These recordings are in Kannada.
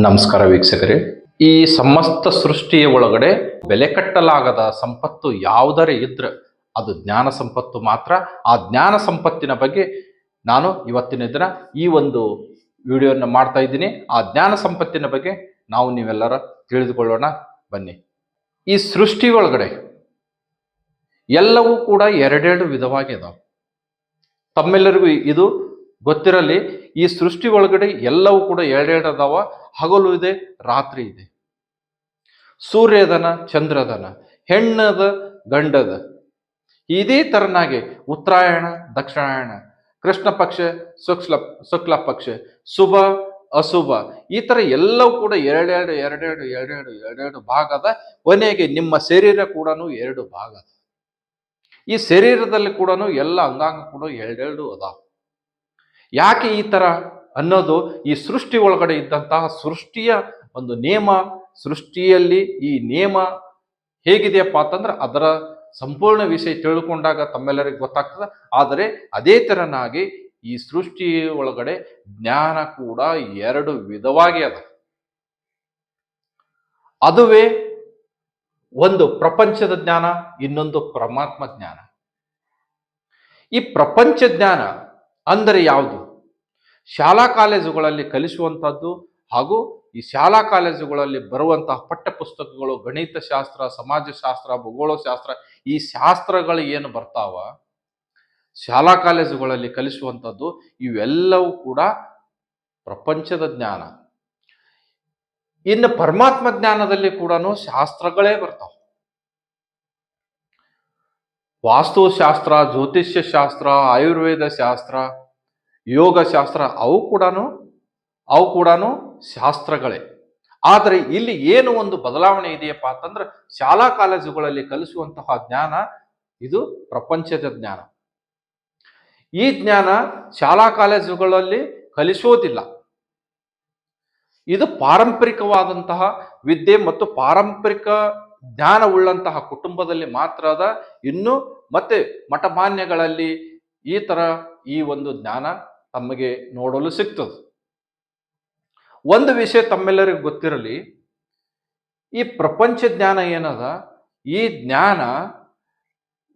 ನಮಸ್ಕಾರ ವೀಕ್ಷಕರೇ. ಈ ಸಮಸ್ತ ಸೃಷ್ಟಿಯ ಒಳಗಡೆ ಬೆಲೆ ಕಟ್ಟಲಾಗದ ಸಂಪತ್ತು ಯಾವುದರೇ ಇದ್ರೆ ಅದು ಜ್ಞಾನ ಸಂಪತ್ತು ಮಾತ್ರ. ಆ ಜ್ಞಾನ ಸಂಪತ್ತಿನ ಬಗ್ಗೆ ನಾನು ಇವತ್ತಿನ ದಿನ ಈ ಒಂದು ವಿಡಿಯೋನ ಮಾಡ್ತಾ ಇದ್ದೀನಿ. ಆ ಜ್ಞಾನ ಸಂಪತ್ತಿನ ಬಗ್ಗೆ ನಾವು ನೀವೆಲ್ಲರ ತಿಳಿದುಕೊಳ್ಳೋಣ. ಬನ್ನಿ. ಈ ಸೃಷ್ಟಿ ಒಳಗಡೆ ಎಲ್ಲವೂ ಕೂಡ ಎರಡೆರಡು ವಿಧವಾಗಿದಾವೆ ತಮ್ಮೆಲ್ಲರಿಗೂ ಇದು ಗೊತ್ತಿರಲಿ, ಈ ಸೃಷ್ಟಿ ಒಳಗಡೆ ಎಲ್ಲವೂ ಕೂಡ ಎರಡೆರಡು ಅದಾವ. ಹಗಲು ಇದೆ, ರಾತ್ರಿ ಇದೆ. ಸೂರ್ಯದನ, ಚಂದ್ರದನ, ಹೆಣ್ಣದ, ಗಂಡದ. ಇದೇ ತರನಾಗಿ ಉತ್ತರಾಯಣ, ದಕ್ಷಿಣಾಯಣ, ಕೃಷ್ಣ ಪಕ್ಷ, ಶುಕ್ಲ ಶುಕ್ಲ ಪಕ್ಷ, ಶುಭ, ಅಶುಭ, ಈ ತರ ಎಲ್ಲವೂ ಕೂಡ ಎರಡೆರಡು ಎರಡೆರಡು ಎರಡೆರಡು ಎರಡೆರಡು ಭಾಗದ ಕೊನೆಗೆ ನಿಮ್ಮ ಶರೀರ ಕೂಡ ಎರಡು ಭಾಗ. ಈ ಶರೀರದಲ್ಲಿ ಕೂಡ ಎಲ್ಲ ಅಂಗಾಂಗ ಕೂಡ ಎರಡೆರಡು ಅದಾವ. ಯಾಕೆ ಈ ತರ ಅನ್ನೋದು ಈ ಸೃಷ್ಟಿ ಒಳಗಡೆ ಇದ್ದಂತಹ ಸೃಷ್ಟಿಯ ಒಂದು ನೇಮ, ಸೃಷ್ಟಿಯಲ್ಲಿ ಈ ನೇಮ ಹೇಗಿದೆಯಪ್ಪ ಅಂತಂದ್ರೆ ಅದರ ಸಂಪೂರ್ಣ ವಿಷಯ ತಿಳ್ಕೊಂಡಾಗ ತಮ್ಮೆಲ್ಲರಿಗೆ ಗೊತ್ತಾಗ್ತದೆ. ಆದರೆ ಅದೇ ತೆರನಾಗಿ ಈ ಸೃಷ್ಟಿ ಒಳಗಡೆ ಜ್ಞಾನ ಕೂಡ ಎರಡು ವಿಧವಾಗಿ ಅದ. ಅದುವೇ ಒಂದು ಪ್ರಪಂಚದ ಜ್ಞಾನ, ಇನ್ನೊಂದು ಪರಮಾತ್ಮ ಜ್ಞಾನ. ಈ ಪ್ರಪಂಚ ಜ್ಞಾನ ಅಂದರೆ ಯಾವುದು? ಶಾಲಾ ಕಾಲೇಜುಗಳಲ್ಲಿ ಕಲಿಸುವಂಥದ್ದು ಹಾಗೂ ಈ ಶಾಲಾ ಕಾಲೇಜುಗಳಲ್ಲಿ ಬರುವಂತಹ ಪಠ್ಯಪುಸ್ತಕಗಳು ಗಣಿತ ಶಾಸ್ತ್ರ ಸಮಾಜಶಾಸ್ತ್ರ, ಭೂಗೋಳಶಾಸ್ತ್ರ ಈ ಶಾಸ್ತ್ರಗಳು ಏನು ಬರ್ತಾವ? ಶಾಲಾ ಕಾಲೇಜುಗಳಲ್ಲಿ ಕಲಿಸುವಂಥದ್ದು ಇವೆಲ್ಲವೂ ಕೂಡ ಪ್ರಪಂಚದ ಜ್ಞಾನ. ಇನ್ನು ಪರಮಾತ್ಮ ಜ್ಞಾನದಲ್ಲಿ ಕೂಡ ಶಾಸ್ತ್ರಗಳೇ ಬರ್ತಾವ. ವಾಸ್ತುಶಾಸ್ತ್ರ ಜ್ಯೋತಿಷ್ಯ ಶಾಸ್ತ್ರ ಆಯುರ್ವೇದ ಶಾಸ್ತ್ರ ಯೋಗ ಶಾಸ್ತ್ರ ಅವು ಕೂಡ ಅವು ಕೂಡ ಶಾಸ್ತ್ರಗಳೇ. ಆದರೆ ಇಲ್ಲಿ ಏನು ಒಂದು ಬದಲಾವಣೆ ಇದೆಯಪ್ಪ ಅಂತಂದ್ರೆ ಶಾಲಾ ಕಾಲೇಜುಗಳಲ್ಲಿ ಕಲಿಸುವಂತಹ ಜ್ಞಾನ ಇದು ಪ್ರಪಂಚದ ಜ್ಞಾನ. ಈ ಜ್ಞಾನ ಶಾಲಾ ಕಾಲೇಜುಗಳಲ್ಲಿ ಕಲಿಸೋದಿಲ್ಲ. ಇದು ಪಾರಂಪರಿಕವಾದಂತಹ ವಿದ್ಯೆ ಮತ್ತು ಪಾರಂಪರಿಕ ಜ್ಞಾನವುಳ್ಳಂತಹ ಕುಟುಂಬದಲ್ಲಿ ಮಾತ್ರ ಅದ. ಇನ್ನು ಮತ್ತೆ ಮಠಮಾನ್ಯಗಳಲ್ಲಿ ಈ ತರ ಈ ಒಂದು ಜ್ಞಾನ ತಮಗೆ ನೋಡಲು ಸಿಗ್ತದೆ. ಒಂದು ವಿಷಯ ತಮ್ಮೆಲ್ಲರಿಗೂ ಗೊತ್ತಿರಲಿ, ಈ ಪ್ರಪಂಚ ಜ್ಞಾನ ಏನದ? ಈ ಜ್ಞಾನ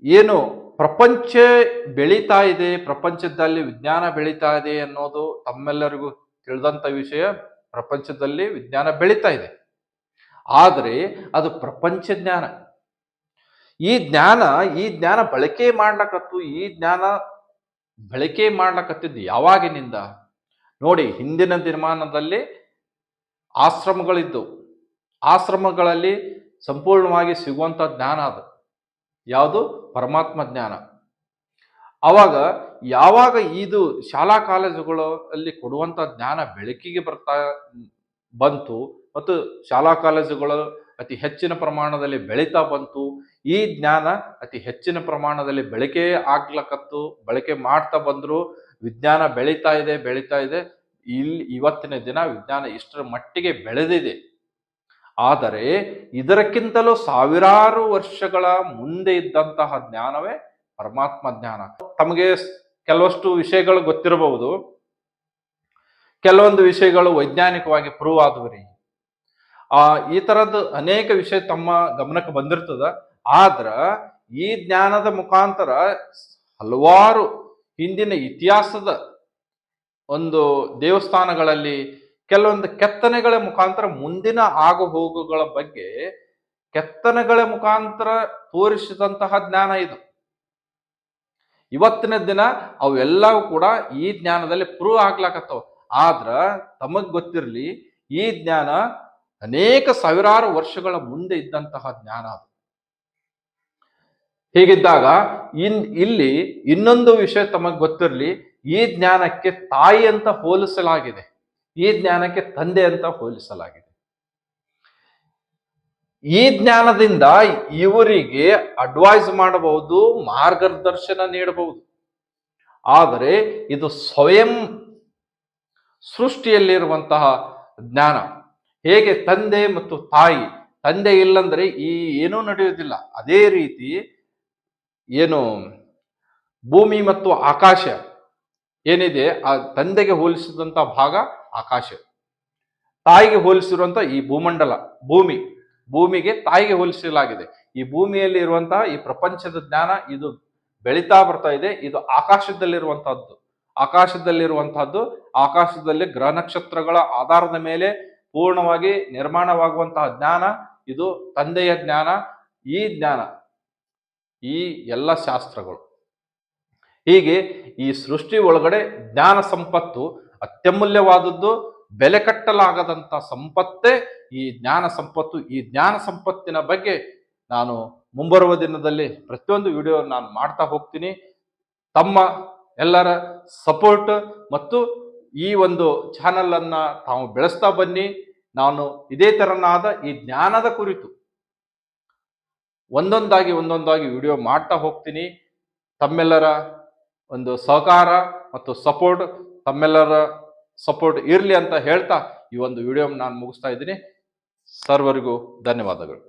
ಏನು ಪ್ರಪಂಚ ಬೆಳೀತಾ ಇದೆ, ಪ್ರಪಂಚದಲ್ಲಿ ವಿಜ್ಞಾನ ಬೆಳೀತಾ ಇದೆ ಅನ್ನೋದು ತಮ್ಮೆಲ್ಲರಿಗೂ ತಿಳಿದಂತ ವಿಷಯ, ಪ್ರಪಂಚದಲ್ಲಿ ವಿಜ್ಞಾನ ಬೆಳೀತಾ ಇದೆ. ಆದರೆ ಅದು ಪ್ರಪಂಚ ಜ್ಞಾನ. ಈ ಜ್ಞಾನ ಈ ಜ್ಞಾನ ಬಳಕೆ ಮಾಡ್ಲಕತ್ತು, ಈ ಜ್ಞಾನ ಬಳಕೆ ಮಾಡ್ಲಕತ್ತಿದ್ದು ಯಾವಾಗಿನಿಂದ? ನೋಡಿ, ಹಿಂದಿನ ದಿನಮಾನದಲ್ಲಿ ಆಶ್ರಮಗಳಿದ್ದವು ಆಶ್ರಮಗಳಲ್ಲಿ ಸಂಪೂರ್ಣವಾಗಿ ಸಿಗುವಂಥ ಜ್ಞಾನ ಅದು. ಯಾವುದು? ಪರಮಾತ್ಮ ಜ್ಞಾನ. ಆವಾಗ ಯಾವಾಗ ಇದು ಶಾಲಾ ಕಾಲೇಜುಗಳಲ್ಲಿ ಕೊಡುವಂಥ ಜ್ಞಾನ ಬೆಳಕಿಗೆ ಬರ್ತಾ ಬಂತು ಮತ್ತು ಶಾಲಾ ಕಾಲೇಜುಗಳು ಅತಿ ಹೆಚ್ಚಿನ ಪ್ರಮಾಣದಲ್ಲಿ ಬೆಳೀತಾ ಬಂತು. ಈ ಜ್ಞಾನ ಅತಿ ಹೆಚ್ಚಿನ ಪ್ರಮಾಣದಲ್ಲಿ ಬಳಕೆ ಆಗ್ಲಕತ್ತು, ಬಳಕೆ ಮಾಡ್ತಾ ಬಂದ್ರು, ವಿಜ್ಞಾನ ಬೆಳೀತಾ ಇದೆ ಬೆಳೀತಾ ಇದೆ. ಇಲ್ಲಿ ಇವತ್ತಿನ ದಿನ ವಿಜ್ಞಾನ ಇಷ್ಟರ ಮಟ್ಟಿಗೆ ಬೆಳೆದಿದೆ. ಆದರೆ ಇದರಕ್ಕಿಂತಲೂ ಸಾವಿರಾರು ವರ್ಷಗಳ ಮುಂದೆ ಇದ್ದಂತಹ ಜ್ಞಾನವೇ ಪರಮಾತ್ಮ ಜ್ಞಾನ. ತಮಗೆ ಕೆಲವಷ್ಟು ವಿಷಯಗಳು ಗೊತ್ತಿರಬಹುದು. ಕೆಲವೊಂದು ವಿಷಯಗಳು ವೈಜ್ಞಾನಿಕವಾಗಿ ಪ್ರೂವ್ ಆದವು ಆ, ಈ ತರದ್ದು ಅನೇಕ ವಿಷಯ ತಮ್ಮ ಗಮನಕ್ಕೆ ಬಂದಿರ್ತದ. ಆದ್ರ ಈ ಜ್ಞಾನದ ಮುಖಾಂತರ ಹಲವಾರು ಹಿಂದಿನ ಇತಿಹಾಸದ ಒಂದು ದೇವಸ್ಥಾನಗಳಲ್ಲಿ ಕೆಲವೊಂದು ಕೆತ್ತನೆಗಳ ಮುಖಾಂತರ ಮುಂದಿನ ಆಗು ಹೋಗುಗಳ ಬಗ್ಗೆ ಕೆತ್ತನೆಗಳ ಮುಖಾಂತರ ತೋರಿಸಿದಂತಹ ಜ್ಞಾನ ಇದು. ಇವತ್ತಿನ ದಿನ ಅವೆಲ್ಲವೂ ಕೂಡ ಈ ಜ್ಞಾನದಲ್ಲಿ ಪ್ರೂವ್ ಆಗ್ಲಾಕತ್ತವ. ಆದ್ರ ತಮಗ್ ಗೊತ್ತಿರಲಿ, ಈ ಜ್ಞಾನ ಅನೇಕ ಸಾವಿರಾರು ವರ್ಷಗಳ ಮುಂದೆ ಇದ್ದಂತಹ ಜ್ಞಾನ ಅದು. ಹೀಗಿದ್ದಾಗ ಇನ್, ಇಲ್ಲಿ ಇನ್ನೊಂದು ವಿಷಯ ತಮಗೆ ಗೊತ್ತಿರಲಿ, ಈ ಜ್ಞಾನಕ್ಕೆ ತಾಯಿ ಅಂತ ಹೋಲಿಸಲಾಗಿದೆ. ಈ ಜ್ಞಾನಕ್ಕೆ ತಂದೆ ಅಂತ ಹೋಲಿಸಲಾಗಿದೆ. ಈ ಜ್ಞಾನದಿಂದ ಇವರಿಗೆ ಅಡ್ವೈಸ್ ಮಾಡಬಹುದು, ಮಾರ್ಗದರ್ಶನ ನೀಡಬಹುದು. ಆದರೆ ಇದು ಸ್ವಯಂ ಸೃಷ್ಟಿಯಲ್ಲಿರುವಂತಹ ಜ್ಞಾನ. ಹೇಗೆ ತಂದೆ ಮತ್ತು ತಾಯಿ, ತಂದೆ ಇಲ್ಲಂದ್ರೆ ಈ ಏನೂ ನಡೆಯುವುದಿಲ್ಲ. ಅದೇ ರೀತಿ ಏನು ಭೂಮಿ ಮತ್ತು ಆಕಾಶ ಏನಿದೆ, ಆ ತಂದೆಗೆ ಹೋಲಿಸಿದಂತ ಭಾಗ ಆಕಾಶ. ತಾಯಿಗೆ ಹೋಲಿಸಿರುವಂತಹ ಈ ಭೂಮಂಡಲ, ಭೂಮಿ, ಭೂಮಿಗೆ ತಾಯಿಗೆ ಹೋಲಿಸಲಾಗಿದೆ. ಈ ಭೂಮಿಯಲ್ಲಿ ಇರುವಂತಹ ಈ ಪ್ರಪಂಚದ ಜ್ಞಾನ ಇದು ಬೆಳೀತಾ ಬರ್ತಾ ಇದೆ. ಇದು ಆಕಾಶದಲ್ಲಿರುವಂತಹದ್ದು ಆಕಾಶದಲ್ಲಿರುವಂತಹದ್ದು ಆಕಾಶದಲ್ಲಿ ಗ್ರಹ ನಕ್ಷತ್ರಗಳ ಆಧಾರದ ಮೇಲೆ ಪೂರ್ಣವಾಗಿ ನಿರ್ಮಾಣವಾಗುವಂತಹ ಜ್ಞಾನ, ಇದು ತಂದೆಯ ಜ್ಞಾನ, ಈ ಜ್ಞಾನ, ಈ ಎಲ್ಲ ಶಾಸ್ತ್ರಗಳು. ಹೀಗೆ ಈ ಸೃಷ್ಟಿ ಒಳಗಡೆ ಜ್ಞಾನ ಸಂಪತ್ತು ಅತ್ಯಮೂಲ್ಯವಾದದ್ದು, ಬೆಲೆ ಕಟ್ಟಲಾಗದಂತ ಸಂಪತ್ತೇ ಈ ಜ್ಞಾನ ಸಂಪತ್ತು. ಈ ಜ್ಞಾನ ಸಂಪತ್ತಿನ ಬಗ್ಗೆ ನಾನು ಮುಂಬರುವ ದಿನದಲ್ಲಿ ಪ್ರತಿಯೊಂದು ವಿಡಿಯೋ ನಾನು ಮಾಡ್ತಾ ಹೋಗ್ತೀನಿ. ತಮ್ಮ ಎಲ್ಲರ ಸಪೋರ್ಟ್ ಮತ್ತು ಈ ಒಂದು ಚಾನಲನ್ನು ತಾವು ಬೆಳೆಸ್ತಾ ಬನ್ನಿ. ನಾನು ಇದೇ ತೆರನಾದ ಈ ಜ್ಞಾನದ ಕುರಿತು ಒಂದೊಂದಾಗಿ ಒಂದೊಂದಾಗಿ ವಿಡಿಯೋ ಮಾಡ್ತಾ ಹೋಗ್ತೀನಿ. ತಮ್ಮೆಲ್ಲರ ಒಂದು ಸಹಕಾರ ಮತ್ತು ಸಪೋರ್ಟ್, ತಮ್ಮೆಲ್ಲರ ಸಪೋರ್ಟ್ ಇರಲಿ ಅಂತ ಹೇಳ್ತಾ ಈ ಒಂದು ವಿಡಿಯೋ ನಾನು ಮುಗಿಸ್ತಾ ಇದ್ದೀನಿ. ಸರ್ವರಿಗೂ ಧನ್ಯವಾದಗಳು.